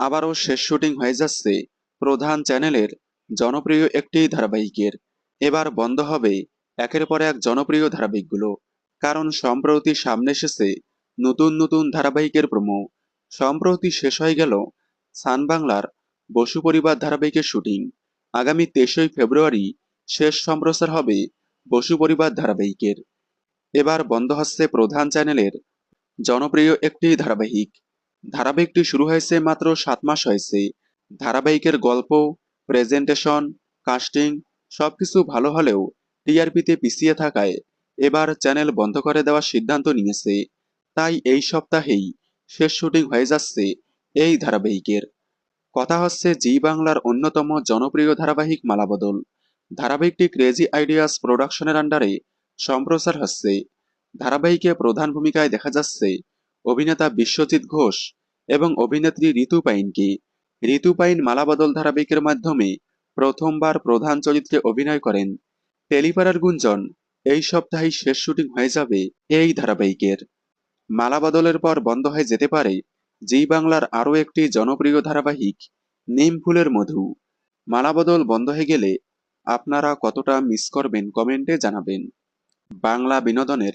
আবারও শেষ শুটিং হয়ে যাচ্ছে প্রধান চ্যানেলের জনপ্রিয় একটি ধারাবাহিকের। এবার বন্ধ হবে একের পর এক জনপ্রিয় ধারাবাহিকগুলো। কারণ সম্প্রতি সামনে এসেছে নতুন নতুন ধারাবাহিকের প্রমো। সম্প্রতি শেষ হয়ে গেল সান বাংলার বসু পরিবার ধারাবাহিকের শুটিং। আগামী তেইশই ফেব্রুয়ারি শেষ সম্প্রচার হবে বসু পরিবার ধারাবাহিকের। এবার বন্ধ হচ্ছে প্রধান চ্যানেলের জনপ্রিয় একটি ধারাবাহিক। ধারাবাহিকটি শুরু হয়েছে মাত্র সাত মাস হয়েছে। ধারাবাহিকের গল্প প্রেজেন্টেশন কাস্টিং সবকিছু ভালো হলেও টিআরপিতে পিছিয়ে থাকায় এবার চ্যানেল বন্ধ করে দেওয়ার সিদ্ধান্ত নিয়েছে। তাই এই সপ্তাহেই শেষ শুটিং হয়ে যাচ্ছে এই ধারাবাহিকের। কথা হচ্ছে জি বাংলার অন্যতম জনপ্রিয় ধারাবাহিক মালাবদল। ধারাবাহিকটি ক্রেজি আইডিয়াস প্রোডাকশনের আন্ডারে সম্প্রচার হচ্ছে। ধারাবাহিকে প্রধান ভূমিকায় দেখা যাচ্ছে অভিনেতা বিশ্বজিৎ ঘোষ এবং অভিনেত্রী ঋতু পাইনকে। ঋতু পাইন মালাবদল ধারাবাহিকের মাধ্যমে প্রথমবার প্রধান চরিত্রে অভিনয় করেন। টেলিপাড়ার গুঞ্জন, এই সপ্তাহেই শেষ শুটিং হয়ে যাবে এই ধারাবাহিকের। মালাবদলের পর বন্ধ হয়ে যেতে পারে জি বাংলার আরও একটি জনপ্রিয় ধারাবাহিক, নিম ফুলের মধু। মালাবদল বন্ধ হয়ে গেলে আপনারা কতটা মিস করবেন কমেন্টে জানাবেন। বাংলা বিনোদনের